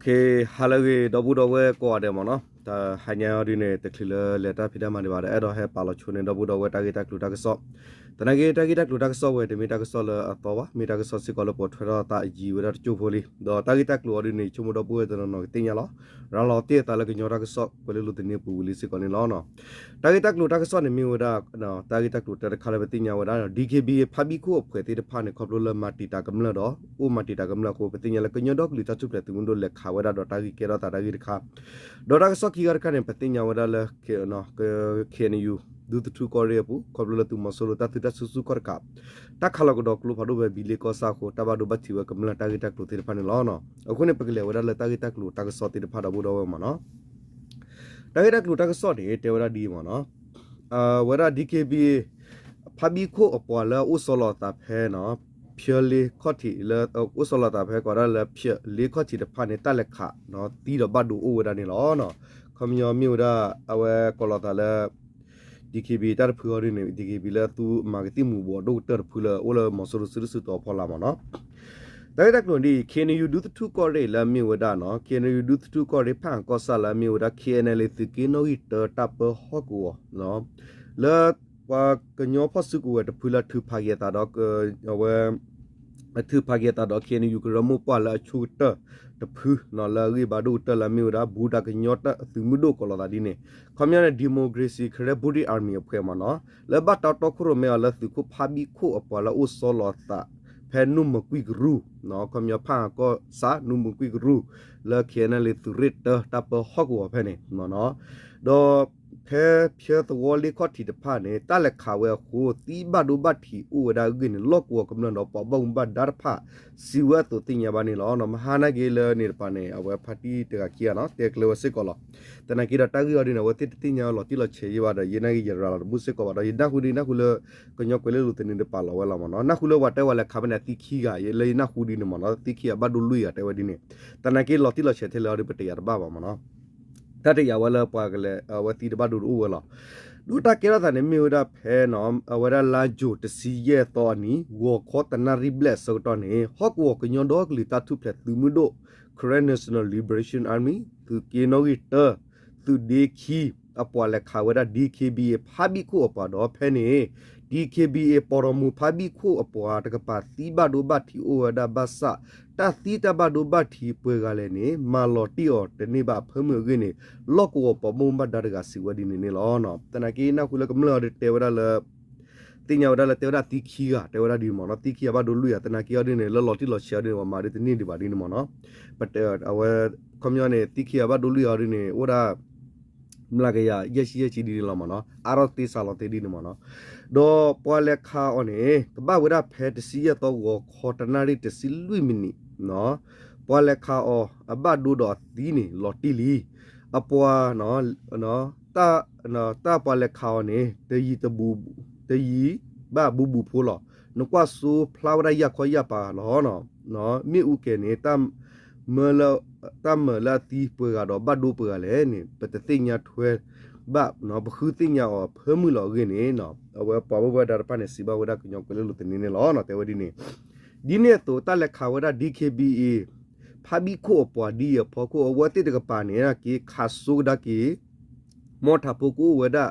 เคฮาเลเกดอบูดอเวกอเดมเนาะตาหายาดิเนตะคลิเลเลตาพิดามันดิบาเดอดอเฮปาลอชูเนดอบูดอเวตาเกตาคลูตาเกซอ တနကေတာဂီတာကလူတာကဆော့ဝဲတမီတာကဆော့လအတော့ပါမီတာကဆော့စီကလပေါ်ထွရတာအကြီးဝရချိုဖိုလီတော့တာဂီတာကလူအဒီနေချုံမတော့ဘူးတဲ့နော်တင်ရလားရလောတေတာလကညောတာကဆော့ကိုလေလူတနေပူလီစီကနေလောနော်တာဂီတာကလူတာကဆော့နေမီဝဒနော်တာဂီတာကလူတာခါလဘတင်ညာဝဒ DKB ဖာဘီကိုဖွဲ့တဲ့ဖာနေခေါပလိုလမတီတာကမလတော့ဥမတီတာကမလကိုပတင်ညာလကညောတော့ကလူတာချုပ်တဲ့သူတို့လက်ခါဝဒတော့တာဂီကေရတာတာဂီခါတော့တာကဆော့ကီရခါနေပတင်ညာဝဒလကေနော်ကေနေယူ ဒူတူကောရဲပူခေါပလိုလသူမဆိုလတာတူတာဆူဆူကောကပ်တာခါလကတော့ကလူဖာဒိုပဲဘီလေကောစာကိုတဘာဒိုဘတ်တီဝကမလတာဂီတာကလူတေဖာနေလောနော်အခုနေပကလေဝဒလတာဂီတာကလူတာကဆော့တေဖာဒဘူတော့မနော်တာဂီတာကလူတာကဆော့နေတေဝရဒီမနော်အာဝရ DKB ဖာဘီခိုအပေါ်လာဥစလတာဖဲနော်ဖြေလေခော့တီလေဥစလတာဖဲကောရလေဖြေလေခော့တီတဖာနေတက်လက်ခနော်တီတော့ဘတ်ဒူအိုဝဒနေလောနော်ခမယောမြို့ဒါအဝဲကောလတာလေ DKB တာဖူရနေ DKB လာသူမာကတိမူဘောဒိုတာဖူလာအိုလာမဆရစရစတော့ဖော်လာမနော်တိုက်တက်လို့ဒီ can you do the two core လာမြေဝဒနော် can you do the two core ဖန်ကောဆာလာမြေဝဒ KNL သကင်းနိုဟီတတပ်ဟောကူနော်လာဝါကညောဖစုကူဝတဖူလာထူဖာရတာတော့ဝဲအထူဖာရတာတော့ can you ကရမပွာလာချူတ တဖူနော်လာရီဘာဒိုတလာမြေဝဒဘူတာကညောတသူမှုဒိုကောလာဒီနေခမရတဲ့ဒီမိုကရေစီခရဘူဒီအာမီဖွဲ့မှာနော်လဘတ်တော့ခရမဲလာသူခုဖာဘီခုအပေါ်လာဥစောလောတာဖဲနုမကွိကရူနော်ခမရဖာကောစာနုမကွိကရူလာခေနလေသူရစ်တတပ်ဟော့ကောဖဲနေနော်တော့ ဖဲဖြဲသဝလီခော့တီတဖာနေတာလက်ခါဝဲဟိုတီဘဒုဘတ်တီဥဝဒါဂင်းလော့ကောကမနတော့ပဘုံဘတ်ဒါဖာစီဝတ်တူတင်ညာဘာနေလောနော်မဟာနာဂေလနေပါနေအဝဲဖတီတကကီယာနော်တေကလောစစ်ကောလောတနကီရတာဂီရဒီနဝတိတင်ညာလောတိလချေရပါဒယေနာဂီရရာဘူးစစ်ကောပါဒယနာခုဒီနာခုလကညောကွလေလူတင်နေပါလောဝဲလာမနော်နာခုလဝတဲဝလဲခါမနေတိခီကယေလေနာခုဒီနမနော်တိခီဘတ်ဒူလူရတဲဝဒီနေတနကီလောတိလချေသေးလောဒီပတေရပါပါမနော် တတရဝလပွားကလေးဝတိတဘဒူဥဝလာဒုတာကေရတာနေမြူဒါဖဲနော်အဝရလာဂျိုတစီရဲ့တော်နီဝခောတနာရီဘလက်ဆောတော်နေဟော့ဝကညွန်တော့ကလီတာထုဖလက်သူမှုတို့ Korean National Liberation Army သူကေနိုဂီတာသူဒေခီအပွားလက်ခါဝရ DKB ဖာဘီကိုအပွားတော့ဖဲနေ DKB ပေါ်ရမူဖာဘီကိုအပွားတကပါသီဘဒိုဘတ်တီအိုဝဒါဘဆာ တသီတဘဒိုဘတ်တီပွဲကလည်းနေမာလော်တီအော်တနေပါဖမှုကင်းနေလော့ကောပမုံဘတ်ဒါကစီဝဒီနေနေလောနော်တနကေနာခုလကမလော်တေဝရလတင်ညာဝဒလတေဝရတီခီကတေဝရဒီမောနော်တီခီဘဒိုလူရတနကေရဒီနေလော်လော်တီလော်ရှာဒီမာဒီတနေဒီပါဒီနေမောနော်ဘတ်အဝဲကွန်မြူနီတီခီဘဒိုလူရဒီနေဝဒါမလာကရရရှိရချီဒီလောမနော်အာရတိဆာလောတေဒီနမနော်ဒေါ်ပွာလက်ခါအော်နေကပဝဒဖဲတစီရတော့ကိုခေါ်တနာရီတစီလွိမီနီ နော်ပွာလက်ခါအော်အဘဒူတော်ဒီနီလော်တီလီအပွာနော်နော်တာနော်တာပွာလက်ခါအော်နေတယီတဘူတယီဘာဘူဘူဖိုလောနကွာဆူဖလာဝရရခွရပါလောနော်နော်မိဥကေနေတမ်မလတမ်မလာတီပွေကတော့ဘတ်ဒူပွေကလည်းနေပတသိညာထွဲဘတ်နော်ဘခုသိညာော်ဖဲမှုလောကင်းနေနော်အဝဲပေါ်ဘဝဒါပနဲ့စီဘဝဒါကညောကလေးလို့တင်နေလောနော်တဲဝဒီနေ ဒီနေ့တော့တက်လက်ခါဝဒါ DKBA ဖာဘီခိုပွားဒီရဖို့ကိုဝတ်တဲ့ကပါနေရကီခါဆူဒါကီမော်တာပိုကိုဝဒါ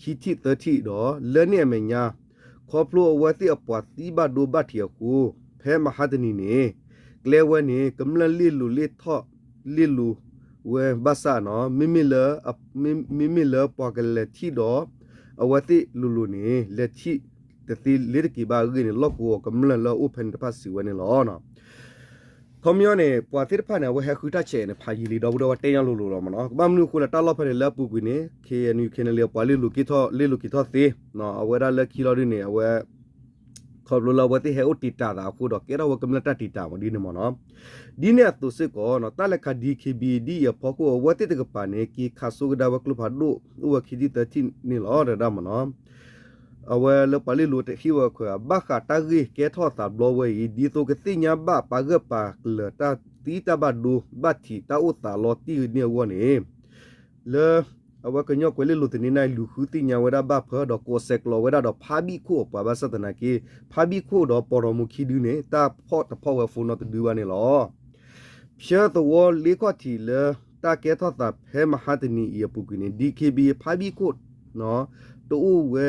ခီတီ30တော့လဲနေမညာခေါပလိုဝတ်တဲ့အပွားတီဘဒိုဘတ်ရကိုဖဲမဟာဒနီနေကလဲဝဲနေကမလလီလူလီထော့လီလူဝဲဘဆာနော်မိမိလမိမိလပွားကလေးတီတော့အဝတိလူလူနေလက်တီ တတိလစ်ကီဘာဂင်းလော့ကိုကမလလအိုပန်တပတ်စီဝနေလောနော်ကွန်မြူနီပွာတိဖာနေဝဟခုတချေနေဖာကြီးလီတော့တော့တဲရလို့လို့တော့မနော်ဘာမနုခုလာတလော့ဖဲလက်ပူကွေနေ KNU ခနေလပွာလီလူကီထောလီလူကီထောသေးနော်အဝဲရလက်ကီလိုဒီနေအဝဲခေါ်လို့လာဝတိဟဲအိုတီတာတာခုတော့ကေရဝကမလတတီတာမဒီနေမနော်ဒီနေတုစစ်ကောနော်တလက်ခ DKB ဒီရဖောကိုဝတိတကပါနေကီခါဆုကဒါဝကလူဖာဒိုဥဝခီဒီတတိနေလောရဒါမနော် အဝဲလပလီလူတခိဝခွာဘခတာဂီကေထောတာဘလဝဲဒီတိုကတိညာဘပါဂပါလတာတီတဘဒူဘတ်တီတာဥတာလောတီနေဝနေလေအဝကညောကွေလလူတနေနိုင်လူခုတိညာဝဒဘဖဒကိုဆက်လောဝဒဒဖာဘီခိုပဘစတနာကေဖာဘီခိုဒပေါ်ရမူခိဒူနေတာဖော့တဖော့ဝဖုန်နတဒူဝနေလောဖြဲတော်လေးခွတီလေတာကဲထတာဖဲမဟာတနီရပုကိနေ DKB ဖာဘီကိုနော်တူဝဲ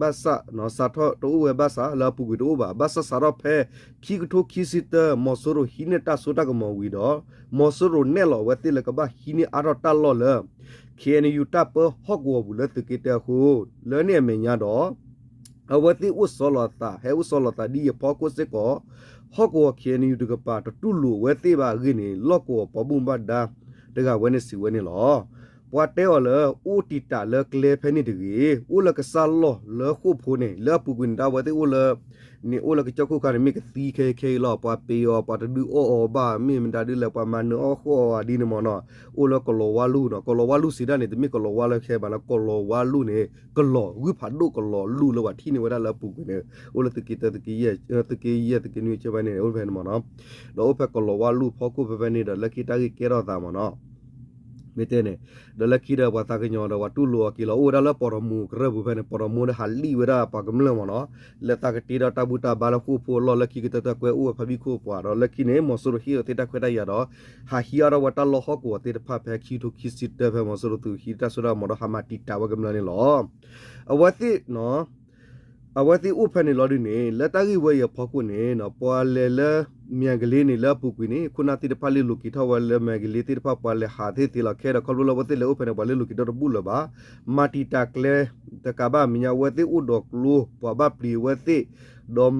ဘတ်ဆာနော်စာထတူဝဲဘတ်ဆာလာပုကိတူဘာဘတ်ဆာစာရဖဲခီကထိုခီစီတမော်ဆိုရိုဟီနေတာဆိုတာကမောဝီတော့မော်ဆိုရိုနဲလောဝဲတိလကဘာဟီနီအရတလောလေ KNU တပ်ပဟော့ကောဘူးလက်တကေတခုလဲနေမညာတော့အဝတိဥဆောလတာဟဲဥဆောလတာဒီပေါကိုစကောဟော့ကော KNU တကပါတူလူဝဲတိပါဂိနေလော့ကောပဘုံဘဒါတကဝဲနေစီဝဲနေလော ဝတ်တဲော်လေဦးတီတာလေကလေဖဲနေတကြီးဦးလကဆာလောလေခုဖိုးနေလေပူကွန်ဒါဝတ်တဲဦးလေနေဦးလကချခုကရမိကသီခဲခဲလောပွားပေယောပွားတဒူအောအောဘာမိမဒါဒူလေပွားမနောခောဒီနမနောဦးလကလောဝါလူနော်ကလောဝါလူစီဒါနေတမိကလောဝါလခဲဘာလကလောဝါလူနေကလောဝိဖာဒုကလောလူလောထီနေဝဒါလေပူကွန်နေဦးလတကီတကီရဲ့တကီရဲ့တကီနွေချပါနေဦးဖဲနမနောလောဖက်ကလောဝါလူဖောကုဖဲနေဒါလကီတာကီကေရောတာမနော เมเตเนดลกีดาวัตากญอดวัตุลัวกิลาโอดาลปอรมูกระบุเพนปอรมูนฮัลลีเวดาปากมลมเนาะเลตากตีดาตาบุตาบาลคูโพลลกีกตตะกวอูพบิคูปวาดลกีเนมอสุรฮิเตตะกวดายาดฮาฮิยารวัตลฮอกวเตตะพาเพคีทุคิสิตเตเพมอสุรตุฮิตาสุรามอดฮามาติตาวกมลเนลออวติเนาะอวติอุพเนลอดิเนเลตากิเวยพอกุเนเนาะปวเลเล မြန်ကလေးနေလပုကွေနေခုနာတိတဖလေးလူကီထဝလဲမြန်ကလေးတိတဖပွာလေဟာသေးတီလာခဲရခလလဝတိလေဥဖနေပွာလေလူကီတော့ဘူးလပါမာတီတာကလေတကဘာမြညာဝတိဥဒေါကလူပွာဘပလီဝတိဒอม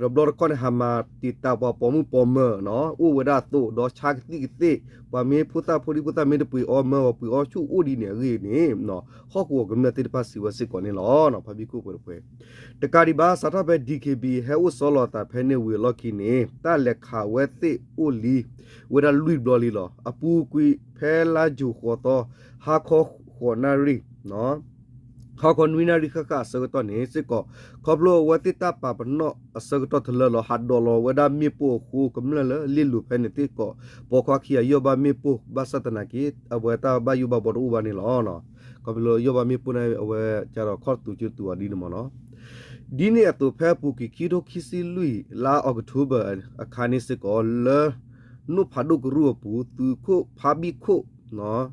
ရဘလကွန်ဟာမာတီတာပွာပမှုပမနော်ဥဝဒတုဒေါ်ချာကတိတိပွာမေဖုတာဖူဒီဖုတာမေတပူအောမေပူအောချူဥဒီနေရီနေနော်ဟောကူကမနတိတဖစီဝစစ်ကောနေလောနော်ဖဘီကူပွေပွေတကာဒီဘာစတာဘဲ DKB ဟဲဥဆောလတာဖဲနေဝေလော်ကီနေတာလက်ခဝဲတိဥလီဝဒလူဘလီလောအပူကွီဖဲလာဂျူခေါ်တော့ဟာခေါ်ခေါ်နာရီနော်ခေါကွန်ဝီနာရီခကဆကတော့နေစစ်ကောခေါပလိုဝတိတပပနောအစကတော့ထလလဟတ်ဒေါ်လဝဒမီပိုခုကမလလလီလူဖဲနေတိကောပေါ်ခွာခီယောဘမီပိုဘသတနာကီအဘဝတာဘယူဘဘောရူဘနီလောနော်ခေါပလိုယောဘမီပိုနေအဝဲကြတော့ခေါ်တူချူတူအဒီနမနော် ဒီနေ့အတူဖဲပူကီကီဒိုခီစီလူလာအောက်တိုဘာအခါနေစကောလနုဖာဒုကရူပူသူခုဖာဘီခုနော်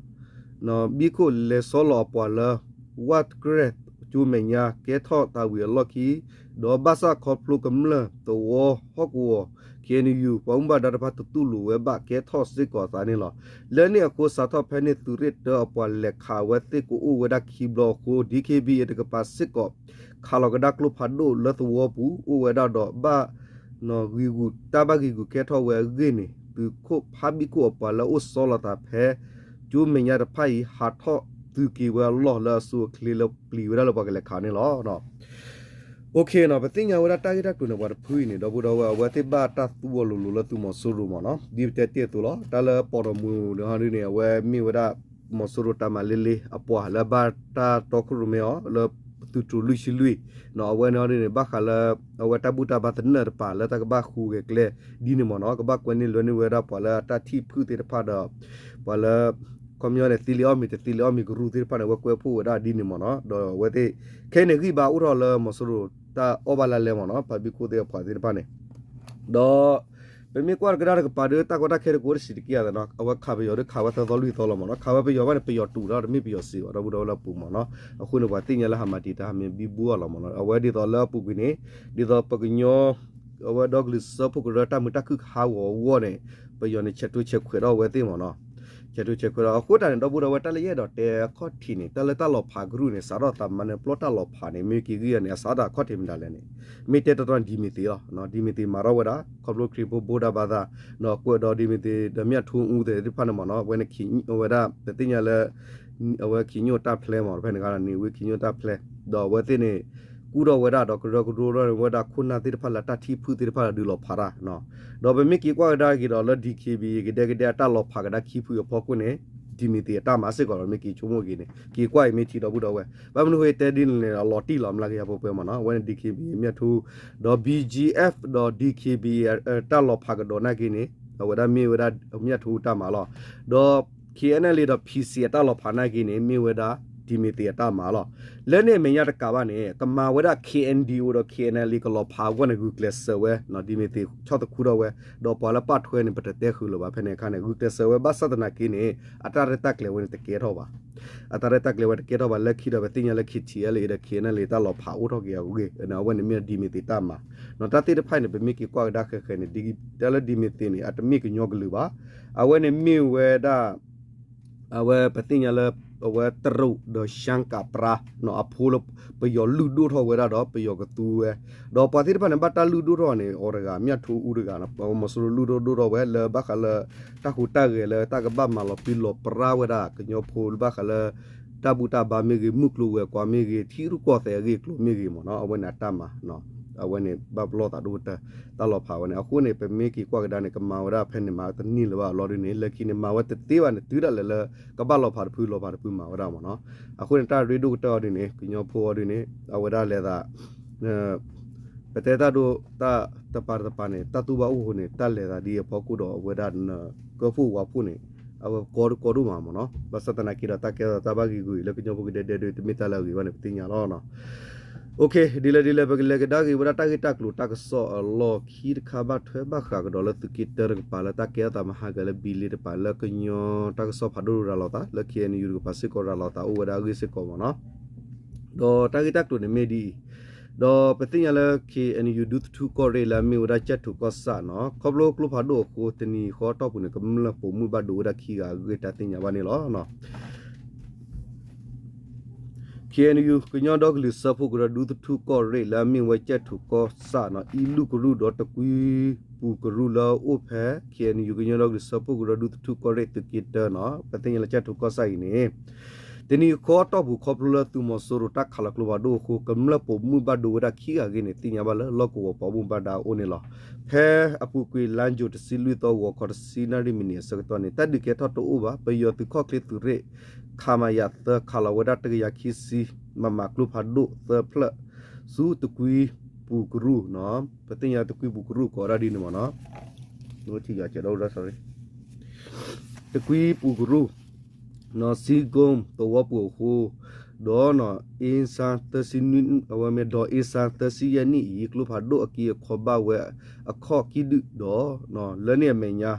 နော်ဘီခုလေဆောလောပွာလာ what great จูเมียเกทอตาเวียลอกีดอบาซาคอปลูกำลังตัวฮอกวัวเคนยูปองบาดารพัตตุลูเวบะเกทอสิกอตานี่หรอแล้วเนี่ยกูสาทอแพนิตุริตเดอปอลเลคาเวติกูอูเวดักคีบลอกูดีเคบีเอตกปัสสิกอคาลอกดักลูพัดโดลตัวปูอูเวดาดอบะนอกิกูตาบากิกูเกทอเวเกนี่ตุโคพาบิกูอปอลโอซอลตาเพจูเมียดไพหาทอ သူကီဝဲလောလာဆူကလီလပလီဝဲလောပကလေခါနေလောနော်โอเคเนาะปะติญาวราตากิตากุนบ่พุยนี่ดอบุดอวะวะติบาตาตุวลุลุลตุมซุรุมเนาะดิเตเตตุลอตาลปอรมูเนาะนี่เนี่ยวะมีวรามซุรุตามาเลเลอปวละบาตาตอคุรุเมอลတူတူလူရှိလူနော်ဝဲနော်နေဘခလာဝတဘူတာဘတ်နရပါလာတကဘခုကကလေဒီနေမနော်ကဘကွနေလွနေဝဲရပါလာတတိဖုတေဖာဒပါလာ ကွန်မြူနတီလီအောမီတီလီအောမီဂရူတေပါနဝကွဲဖို့ဒါဒီနေမနော်တော့ဝဲတဲ့ခဲနေကြီးပါဥရောလမဆူတာအောဘလာလေမနော်ပဘီကိုတေဖာတေပါနေတော့ပမေကွာကရာကပါဒတာကတာခဲကိုရှိကီယာနော်အဝခါဘယောခါဝတ်တော်လူတော်လမနော်ခါဝဘယောဘာပယောတူတော့မိပယောစီတော့ဘူတော့လပူမနော်အခုနကတင်ရလာဟမတီတာမင်ဘီဘူလမနော်အဝဲဒီတော်လပူကိနေဒီတော်ပကညောအဝဲဒေါဂလစ်စပုကရတာမတခုခါဝဝနေပယောနေချက်တူချက်ခွေတော့ဝဲသိမနော်ချ က်တူချက်ခွေတော့အခုတန်တော့ဘူတော့ဝဲတလရဲတော့တဲခော့ထီနေတလတလောဖာဂရုနေစားတော့တမန်ပလော့တလောဖာနေမိကီကြီးနေစားတာခော့ထီမဒါလဲနေမိတဲတော်ဒီမီတီရောနော်ဒီမီတီမာရောဝဒါကော်ပလိုခရီပိုဘိုဒါဘာသာနော်ကွတော်ဒီမီတီဒမြတ်ထုံဦးတဲ့ဒီဖာနမနော်ဝဲနေခီဝဒါတတိညာလဲအဝဲခီညိုတာဖလဲမော်ဖဲနေကနေဝဲခီညိုတာဖလဲတော့ဝဲသိနေ ကူတော့ဝဲတာတော့ကရကရတော့ဝဲတာခုနာတိတဖလာတတိဖူတိတဖလာဒူလောဖာရာနော်တော့ဘမိကီကွာဒါကီတော့လဒီကေဘီကတဲ့ကတဲ့တာလောဖာကဒါခီဖူရဖောကုနေဒီမီတီတာမစစ်ကောမီကီချုံမိုကီနေကီကွိုင်မီတီတော့ဘူးတော့ဝဲဘာမလို့ဟဲတဲဒင်းလေလော်တီလော်မလာကရပေါ်ပွဲမနော်ဝဲ DKB မြတ်ထူတော့ BGF တော့ DKB တာလော်ဖာကတော့နာကီနေဝဒမီဝဒမြတ်ထူတာမလောတော့ KNL တော့ PC တာလော်ဖာနာကီနေမီဝဒ ဒီမီတီတာမာလောလဲနေမညာတကဘာနေကမာဝဒ KNDO တော့ KNL ကလောဖာဝနဂူကလဆဝဲနော်ဒီမီတီချောတခုတော့ဝဲတော့ပေါ်လာပတ်ထွဲနေပတတဲ့ခုလောပါဖနေခါနေဂူကလဆဝဲဘသဒနာကင်းနေအတာရတက်လေဝင်တကေတော့ပါအတာရတက်လေဝဲတကေတော့ပါလက်ခိတော့ပဲတင်ရလက်ခိချီလေတဲ့ KNL တာလောဖာဦးတော့ကေဦးကေနော်ဝဲနေမြဒီမီတီတာမာနော်တတိတဖိုင်နေပဲမိကီကွာဒါခဲခဲနေဒီတယ်လဒီမီတီနေအတမိကညောကလူပါအဝဲနေမြဝဲဒါအဝဲပတိညာလဲအ ဝဲတရုဒရှန်ကပရာနော်အဖိုးလပယောလူဒူထောဝဲတော့ပယောကတူဝဲတော့ပါတိတဖန်ဘတ်တလူဒူထောနေအော်ရကမြတ်ထူဦးရကနော်မဆလူလူဒူဒူတော့ဝဲလဘခလတခုတကလေတကဘမလောပီလောပရာဝဲဒါကညောဖိုလဘခလတဘူတာဘာမေဂီမုကလူဝဲကွာမေဂီသီရုကောတဲ့ဂီကလူမေဂီမနော်အဝဲနာတမနော် အဝဲနေဘဘလောတာဒူတတလောဖာဝနေအခုနေပဲမေကီကွာကဒါနေကမာဝရဖဲနေမှာတနီလဘလော်ရနေလက်ခီနေမာဝတ်တေးဝနေတူရလလကဘလောဖာဖူလောဖာဖူမာဝရမနော်အခုနေတာရီဒူတော်ဒီနေကညောဖိုဒီနေအဝရလေတာပတေတာဒိုတာတပါတပါနေတတူပါဦးနေတက်လေတာဒီဖောကူတော့ဝရနကဖူဝဖူနေအဝကောကောဒူမာမနော်ဘသတနာကီရတာကေတာဘာဂီဂူလကညောဖိုကဒေဒေတမီတလာဂီဝနေပတင်ညာလောနော် โอเคဒီလေဒီလေဘကလေကဒါဂီဝရတာဂီတက်လူတက်ဆောအလောခီခါဘတ်ထွဲဘခါကဒေါ်လတကီတရပါလာတကေတာမဟာဂလဘီလီတပါလကညောတက်ဆောဖာဒူရာလောတာလကီအန်ယူကပါစကောရာလောတာအိုဝဒါဂီစကောမနော်ဒေါ်တာဂီတက်လူနေမေဒီဒေါ်ပတင်ရလကေအန်ယူဒူတူကောရေလာမီဝဒါချက်တူကောဆာနော်ခေါပလိုကလုဖာဒိုကိုတနီခေါ်တော့ပုန်ကမလပုံမှုဘဒူဒါခီကဂေတာတင်ညာဘာနေလောနော် KNU ကညောဒဂလစဖုကရဒူတူကောရေလာမင်ဝချက်ထူကောစာနော်အီလူကရုဒတကွီပူကရုလာအိုဖဲ KNU ကညောဒဂလစဖုကရဒူတူကောရေတကိတနော်ပတင်လချက်ထူကောဆိုင်နေ တနီခေါ်တော့ဘူးခေါပလတူမဆိုရတက်ခလကလဘဒိုခုကမလပမှုဘဒိုရခီကဂင်းတင်ညာဘလလောကောပဘုံဘဒါအိုနေလောဖဲအပူကွေလန်ဂျိုတစီလူတော့ဝခေါ်စီနာရီမီနီစကတော့နေတတ်ဒီကေတော့တူဘာပယောတူခေါကလီတူရေခါမယတ်ခါလဝဒတ်တရခီစီမမကလုဖာဒုသဖလဇူတကွီပူကရုနော်ပတင်ရတကွီပူကရုကောရာဒီနမနော်နိုချီရချတော့ရ sorry တကွီပူကရု နော်စီဂုံတော့ပူခုဒေါ်နော်အင်းစာတစီနင်းအဝမေဒေါ်အင်းစာတစီယနီကလုဖာဒုအကီခေါ်ဘဝဲအခေါ်ကီဒဒေါ်နော်လနေမညာ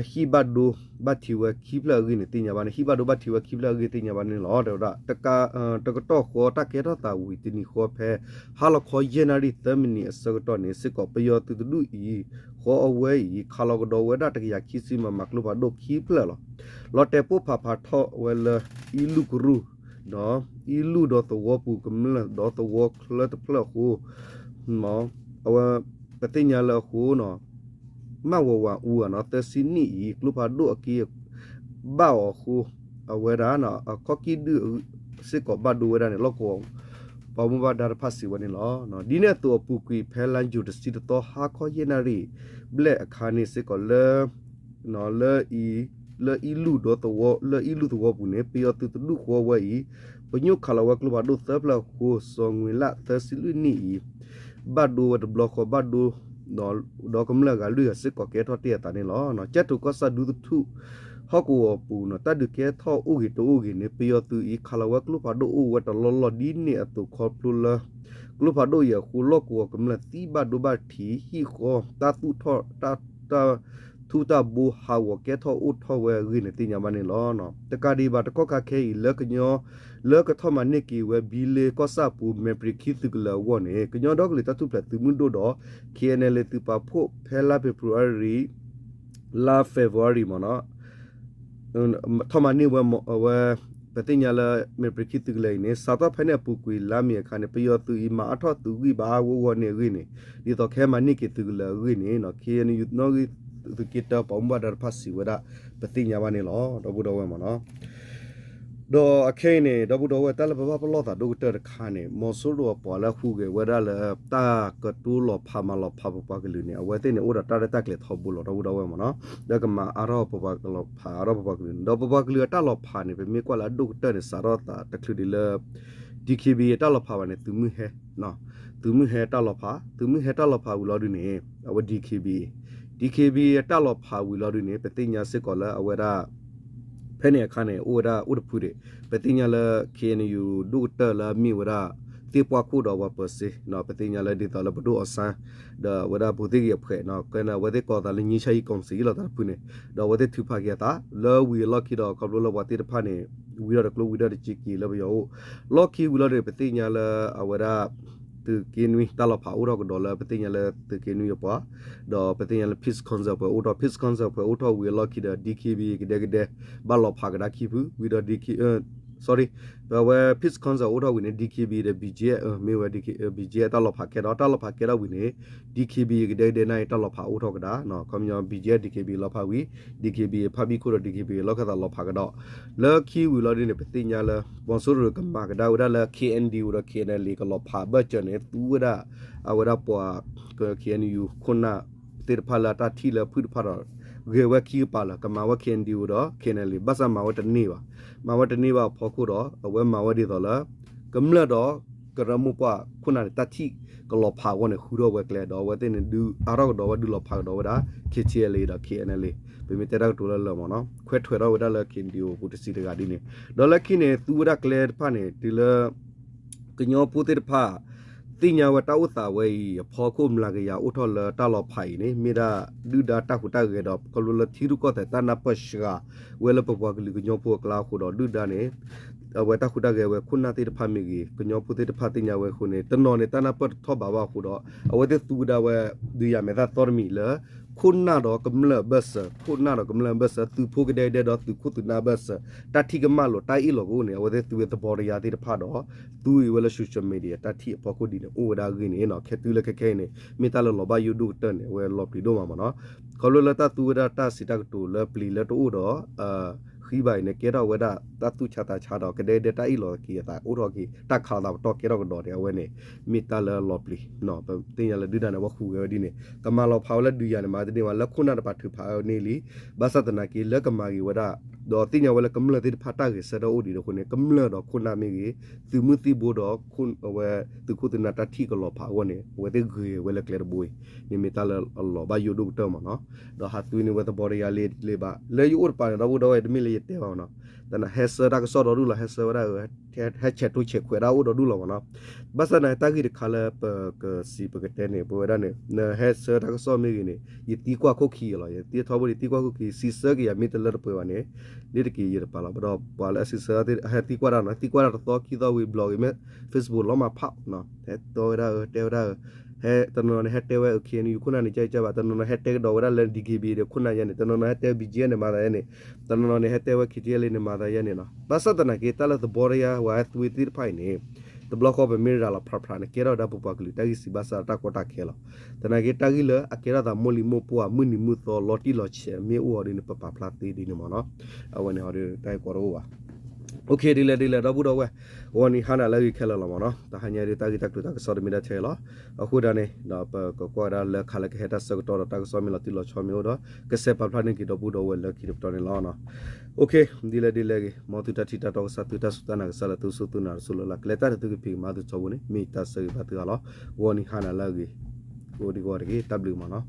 အဟိဘဒိုဘတ်တီဝခိပလာဂိနေတင်ညာဘာနေဟိဘဒိုဘတ်တီဝခိပလာဂိတင်ညာဘာနေလောတော့တကတကတော့ခေါ်တကေတော့တာဝီတင်နီခေါ်ဖဲဟာလခေါ်ယနာရီသမနီအစကတော့နေစစ်ကောပယောတူတူဤခေါ်အဝဲဤခါလောကတော့ဝဲတာတကရခိစီမမကလုဘာဒိုခိပလာလောလော်တေပိုဖာဖာထောဝဲလဤလူကရူနော်ဤလူတော့တော့ပူကမလတော့တော့ခလတ်ဖလခုမောအဝပတင်ညာလခုနော် မဝဝအူနော်တစီနီကလုဖာဒိုအကီဘာခုအဝဲရာနော်ကော်ကီဒူစစ်ကောဘဒူဝဲရာနေလောကောပမဘဒါဖတ်စီဝနေလောနော်ဒီနဲ့တော့ပူကွီဖဲလန်ဂျူတစီတော့ဟာခေါ်ယနာရီဘလက်အခါနေစစ်ကောလဲနော်လဲဤလဲဤလူတော့တော့လဲဤလူတော့ဘူးနေပြရတူတူခေါ်ဝဲဤပညုခလာဝကလဘဒုသပလကိုဆောငွေလာသစီလူနီဘဒူဝတ်ဘလော့ဘဒူ နော်ဒေါကမလကလူရစစ်ကောကဲတော့တရတာနေလောနော်ချက်တူကဆဒူတူဟောကူပူနော်တတ်ဒကဲထောဥဂီတူဥဂီနေပယောတူဤခလဝကလူဖာဒိုဥဝတလောလောဒီနေအတူခေါပလူလာကလူဖာဒိုရခူလောကူကမလတီဘဒုဘတီဟီခောတာတူထောတာတာသူတာဘူဟာဝကဲထောဥထောဝဲရင်းနေတင်ညာမနေ လောနော်တကဒီဘာတကောကခဲလကညောလကထောမနိကီဝဲဘီလေကောဆာပူမေပရိခိသကလဝနေကညောဒေါကလေတတုပလတူမွန်ဒိုတော့ KNL တူပါဖို့ဖဲလာဖေဖော်ဝါရီလာဖေဖော်ဝါရီမနော်ထမနိဝဲဝဲပတိညာလာမေပရိခိတကလေးနေစာတော့ဖဲနေပူကွေလာမီခါနေပယောသူဤမာအထောသူကြီးဘာဝဝနေရင်းနေဒီတော့ခဲမနိကေသူကလေးရင်းနေနော် KNU နော်သူကိတပုံဘဒရဖတ်စီဝဒပတိညာဘာနေလောတော့ဘူးတော့ဝဲမနော် တော့အခဲနေတော့ဘူးတော့ဝဲတက်လဘဘပလောတာဒုတရခါနေမောဆူရောပေါ်လာခုကေဝဒလာတာကတူလောဖာမလောဖာပပကလူနေအဝဲတဲ့နေဥဒတာရတက်လေထောဘူးလောတော့ဘူးတော့ဝဲမနော်ဒါကမအရောပပကလောဖာရောပပကလူတော့ပပကလူတာလောဖာနေပဲမြေကွာလာဒုတရစာရောတာတခလူဒီလ DKB တာလောဖာဝနေသူမှုဟဲနော်သူမှုဟဲတာလောဖာသူမှုဟဲတာလောဖာဘူးလောဒီနေအဝ DKB DKB တက်လော်ဖာဝီလော်ဒီနေပတိညာစစ်ကောလာအဝရ ဖဲနေခါနေအိုဒါဥဒဖူတွေပတိညာလ KNU ဒုတလာမီဝရာတေပွားခုတော့ဝပစီနော်ပတိညာလဒီတော်လဘဒိုအဆန်ဒါဝဒါဘူတိရဖဲနော်ကနဝဒေကောတာလညိရှိကောင်စီလာတာဖုနေဒါဝဒေသူဖာကတာလောဝီလော်ကီတော့ကဘလောဝတိတဖာနေဝီရကလိုဝီရချီကီလဘယောလော်ကီဝီရပတိညာလအဝ ဒါသူကင်းဝီတလဖာဥရကဒေါ်လာပတိညာလသူကင်းဝီပွားတော့ပတိညာလ peace concept ဥတော့ peace concept ဥတော့ဝီလော်ကီဒါ DKB ကတဲ့ကတဲ့ဘလောဖာကဒါကီဘူးဝီတော့ DK sorry ဘာဝဲ peace concept ဥတော့ဝီနေ DKB တဲ့ BJ မေဝဲ DK BJ တလဖာကဲတော့တလဖာကဲတော့ဝီနေ DKB ကတဲ့တဲ့နိုင်တလဖာဥတော့ကဒါနော်ကွန်မြူ BJ DKB လဖာဝီ DKB ဖာဘီ ကိုတော့ DKB လောကတာလဖာကတော့လော်ကီဝီလော်ဒီနေပတိညာလဘွန်ဆိုရကမာကဒါဝဒါလ KND ဝဒါ KNL ကလောဖာဘတ်ချနေသူဝဒါအဝဒါပွား KNU ခုနာတေဖာလာတာထီလဖုဒဖာတော့ဂေဝကီပါလာကမာဝ KND ဝတော့ KNL ဘတ်ဆာမာဝတနေပါမာဝတနေပါဖော်ခုတော့အဝဲမာဝဒီတော့လားကမ္လတော့ကရမပွားခုနာတတိကလောဖာဝနေခူတော့ဝဲကလေတော့ဝဲတဲ့နေဒူအရောတော့ဝဒူလောဖာတော့ဝဒါ KCL တော့ KNL ပေမတဲတော့တူလလောမနော်ခွဲထွဲတော့ဝဒါလခင်ဒီယိုပူတစီတကဒီနေဒေါ်လခိနေသူဝဒါကလေဖာနေဒီလကညောပူတေဖာ တိညာဝတောက်တာဝဲဖော်ခုမလာကရဥထော်လတလောဖိုင်နေမိဒါဒူဒါတခုတကေတော့ကလူလသီရုကောတဲ့တနာပရှကဝဲလပပွားကလူကညောပူကလာခုတော့ဒူဒါနေအဝဲတခုတကေဝဲခုနာတိတဖာမီကြီးကညောပူတေတဖာတိညာဝဲခုနေတနော်နေတနာပတ်ထောဘာဝခုတော့အဝဲတဲ့သူဒါဝဲဒူရမေသာတော်မီလာ ခုနာတော့ကမလဘတ်ခုနာတော့ကမလဘတ်သူဖိုကတဲ့တဲ့တော့သူခုသူနာဘတ်တတိကမလို့တိုင်အီလောကိုနေဝဲတဲ့သူရဲ့တဘောရရတဲ့တဖာတော့သူဝဲလ social media တတိအပေါ်ကိုဒီနေအိုဒါကင်းနေနော်ခက်တူလခက်ခဲနေမိတလလောဘယူဒုတန်နေဝဲလော်ပလီတော့မှာနော်ခေါ်လို့လတသူရတာစီတကတူလပလီလတိုးတော့အာ ခီပိုင်နေကေတော့ဝဒတတုချတာချတော့ကတဲ့တဲ့တိုင်လောကီတာအိုတော့ကီတက်ခါတော့တော့ကေတော့ကတော့တယ်ဝဲနေမိတလလော်ပလီနော်တင်ရလဒူဒနာဝခုဝဲဒီနေကမလောဖောက်လက်ဒူရနေမှာတင်ဝလက်ခုနာတပါထူဖာနေလီဘာသတနာကီလက်ကမာကီဝဒ တော့တင်ရဝလကမလတိဖာတာကေဆတော့အိုဒီတော့ခုနေကမလတော့ခုနာမီကီသူမှုတိဘောတော့ခုဝဲသူခုတနာတတိကလောဖာဝနေဝဲတဲ့ဂေဝဲလက်ကလေဘွေနိမိတလအလောဘာယုဒုတော့မနော်တော့ဟာသူနေဝဲတဘောရရလေးလေးပါလေယူဥပပါတော့တော့ဒမီလေးတဲပါနော်တနဟက်ဆရာကစောတော့လူလာဟက်ဆ ရာဟက်ချက်တူချက်ခွေရာဦးတော့လူလောနော်ဘဆနာတဂီခါလပကစီပကတဲ့နေပေါ်ရနေနဟက်ဆရာကစောမီကနေယတီကွာခုခီလောယတီထောဘရီတီကွာခုခီစီဆာကရမီတလရပေါ်နေဒီတကီရပါလာဘတော့ပါလာစီဆာတဲ့ဟက်တီကွာရနော်တီကွာရတော့ကီတော့ဝီဘလော့မေ Facebook လောမှာဖောက်နော်တဲ့တော်ရတဲရ ဟဲတနနဟက်တဲဝဲအခင်းယူခုနနေကြိုက်ကြပါတနနဟက်တဲတော့ဝရလန် DKB ရခုနရနေတနနဟက်တဲ BG နေမှာရနေတနနဟက်တဲဝဲခီတီလေးနေမှာရနေနော်ဘာစတနာကေတလသဘောရယာဝါသွေတိဖိုင်နေ the block of a mirror la pra pra ne kera da pu pa kli tagi si basa ta ko ta khela tana ge tagi la akera da moli mo pu a muni mu to loti lo che me u ori ne pa pa pla ti di ne mo no awane ori tai ko ro wa okay dile dile da budo we woni hana la gi khela la ma no ta hanya ri ta gi tak tu ta so mi da che lo khu da ne na pa ko ko da la khala ke heta so to ta so mi la ti lo cho mi odo ke se pa pla ne ki do budo we la ki to ne la no okay dile dile gi mo tu ta ti ta to sa tu ta su ta na sa la tu su tu na su la kle ta tu gi pi ma tu cho ni mi ta so gi ba tu la woni hana la gi ကိုဒီကောတကြီးတပ်လူမှာနော်